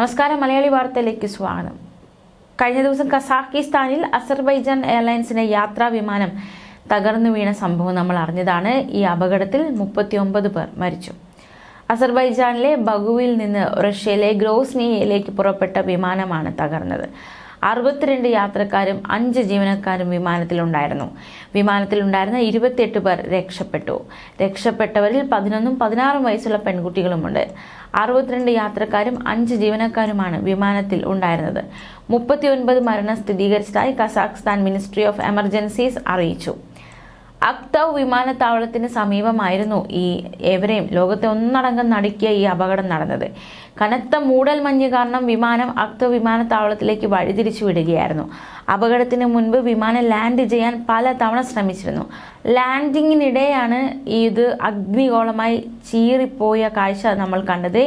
നമസ്കാരം മലയാളി വാർത്തയിലേക്ക് സ്വാഗതം. കഴിഞ്ഞ ദിവസം കസാഖിസ്ഥാനിൽ അസർബൈജാൻ എയർലൈൻസിന്റെ യാത്രാ വിമാനം തകർന്നു വീണ സംഭവം നമ്മൾ അറിഞ്ഞതാണ്. ഈ അപകടത്തിൽ മുപ്പത്തിയൊമ്പത് പേർ മരിച്ചു. അസർബൈജാനിലെ ബഗുവിൽ നിന്ന് റഷ്യയിലെ ഗ്രോസ്നിയയിലേക്ക് പുറപ്പെട്ട വിമാനമാണ് തകർന്നത്. അറുപത്തിരണ്ട് യാത്രക്കാരും അഞ്ച് ജീവനക്കാരും വിമാനത്തിലുണ്ടായിരുന്നു. വിമാനത്തിലുണ്ടായിരുന്ന ഇരുപത്തിയെട്ട് പേർ രക്ഷപ്പെട്ടു. രക്ഷപ്പെട്ടവരിൽ പതിനൊന്നും പതിനാറും വയസ്സുള്ള പെൺകുട്ടികളുമുണ്ട്. അറുപത്തിരണ്ട് യാത്രക്കാരും അഞ്ച് ജീവനക്കാരുമാണ് വിമാനത്തിൽ ഉണ്ടായിരുന്നത്. മുപ്പത്തിയൊൻപത് മരണം സ്ഥിരീകരിച്ചതായി കസാഖ്സ്ഥാൻ മിനിസ്ട്രി ഓഫ് എമർജൻസീസ് അറിയിച്ചു. അക്തവ് വിമാനത്താവളത്തിന് സമീപമായിരുന്നു ഈ എവരെയും ലോകത്തെ ഒന്നടങ്കം നടുക്കിയ ഈ അപകടം നടന്നത്. കനത്ത മൂടൽ മഞ്ഞ് കാരണം വിമാനം അക്തവ് വിമാനത്താവളത്തിലേക്ക് വഴിതിരിച്ചു വിടുകയായിരുന്നു. അപകടത്തിന് മുൻപ് വിമാനം ലാൻഡ് ചെയ്യാൻ പല തവണ ശ്രമിച്ചിരുന്നു. ലാൻഡിങ്ങിനിടെയാണ് ഇത് അഗ്നിഗോളമായി ചീറിപ്പോയ കാഴ്ച നമ്മൾ കണ്ടത്.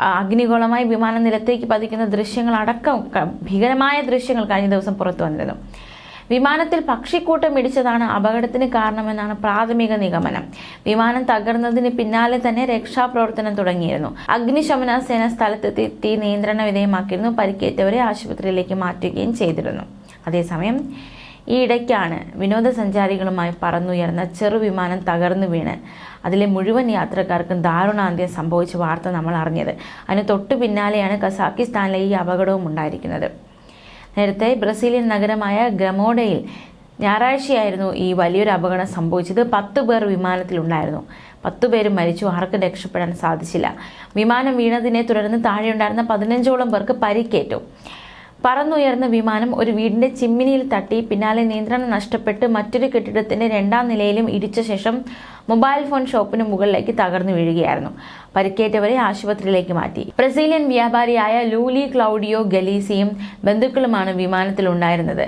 അഗ്നിഗോളമായി വിമാനം നിലത്തേക്ക് പതിക്കുന്ന ദൃശ്യങ്ങളടക്കം ഭീകരമായ ദൃശ്യങ്ങൾ കഴിഞ്ഞ ദിവസം പുറത്തു വന്നിരുന്നു. വിമാനത്തിൽ പക്ഷിക്കൂട്ടം ഇടിച്ചതാണ് അപകടത്തിന് കാരണമെന്നാണ് പ്രാഥമിക നിഗമനം. വിമാനം തകർന്നതിന് പിന്നാലെ തന്നെ രക്ഷാപ്രവർത്തനം തുടങ്ങിയിരുന്നു. അഗ്നിശമന സേന സ്ഥലത്തെത്തി തീ നിയന്ത്രണ വിധേയമാക്കിയിരുന്നു. പരിക്കേറ്റവരെ ആശുപത്രിയിലേക്ക് മാറ്റുകയും ചെയ്തിരുന്നു. അതേസമയം ഈ ഇടയ്ക്കാണ് വിനോദസഞ്ചാരികളുമായി പറന്നുയർന്ന ചെറുവിമാനം തകർന്നു വീണ്. അതിലെ മുഴുവൻ യാത്രക്കാർക്കും ദാരുണാന്ത്യം സംഭവിച്ച വാർത്ത നമ്മൾ അറിഞ്ഞത്. അതിന് തൊട്ടു പിന്നാലെയാണ് കസാക്കിസ്ഥാനിലെ ഈ അപകടവും ഉണ്ടായിരിക്കുന്നത്. നേരത്തെ ബ്രസീലിയൻ നഗരമായ ഗ്രമോഡയിൽ ഞായറാഴ്ചയായിരുന്നു ഈ വലിയൊരു അപകടം സംഭവിച്ചത്. പത്ത് പേർ വിമാനത്തിലുണ്ടായിരുന്നു. പത്തു പേരും മരിച്ചു. ആർക്കും രക്ഷപ്പെടാൻ സാധിച്ചില്ല. വിമാനം വീണതിനെ തുടർന്ന് താഴെയുണ്ടായിരുന്ന പതിനഞ്ചോളം പേർക്ക് പരിക്കേറ്റു. പറന്നുയർന്ന വിമാനം ഒരു വീടിന്റെ ചിമ്മിനിയിൽ തട്ടി പിന്നാലെ നിയന്ത്രണം നഷ്ടപ്പെട്ട് മറ്റൊരു കെട്ടിടത്തിന്റെ രണ്ടാം നിലയിലും ഇടിച്ച ശേഷം മൊബൈൽ ഫോൺ ഷോപ്പിന് മുകളിലേക്ക് തകർന്നു വീഴുകയായിരുന്നു. പരിക്കേറ്റവരെ ആശുപത്രിയിലേക്ക് മാറ്റി. ബ്രസീലിയൻ വ്യാപാരിയായ ലൂലി ക്ലൗഡിയോ ഗലീസിയും ബന്ധുക്കളുമാണ് വിമാനത്തിലുണ്ടായിരുന്നത്.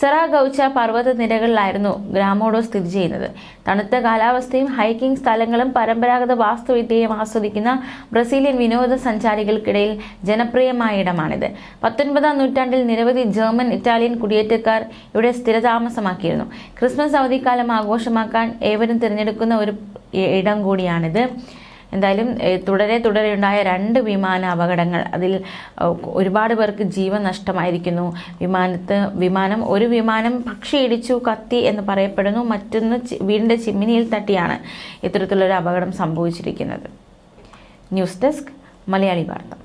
സെറാഗൌച്ച പർവത നിരകളിലായിരുന്നു ഗ്രാമോഡോ സ്ഥിതി ചെയ്യുന്നത്. തണുത്ത കാലാവസ്ഥയും ഹൈക്കിംഗ് സ്ഥലങ്ങളും പരമ്പരാഗത വാസ്തുവിദ്യയും ആസ്വദിക്കുന്ന ബ്രസീലിയൻ വിനോദസഞ്ചാരികൾക്കിടയിൽ ജനപ്രിയമായ ഇടമാണിത്. പത്തൊൻപതാം നൂറ്റാണ്ടിൽ നിരവധി ജർമ്മൻ ഇറ്റാലിയൻ കുടിയേറ്റക്കാർ ഇവിടെ സ്ഥിരതാമസമാക്കിയിരുന്നു. ക്രിസ്മസ് അവധിക്കാലം ആഘോഷമാക്കാൻ ഏവരും തിരഞ്ഞെടുക്കുന്ന ഒരു ഇടം കൂടിയാണിത്. എന്തായാലും തുടരെ തുടരെ ഉണ്ടായ രണ്ട് വിമാന അപകടങ്ങൾ അതിൽ ഒരുപാട് പേർക്ക് ജീവൻ നഷ്ടമായിരിക്കുന്നു. വിമാനത്ത് വിമാനം ഒരു വിമാനം പക്ഷി ഇടിച്ചു കത്തി എന്ന് പറയപ്പെടുന്നു. മറ്റൊന്ന് വീടിന്റെ ചിമ്മിനിയിൽ തട്ടിയാണ് ഇത്തരത്തിലൊരു അപകടം സംഭവിച്ചിരിക്കുന്നത്. ന്യൂസ് ഡെസ്ക് മലയാളി വാർത്ത.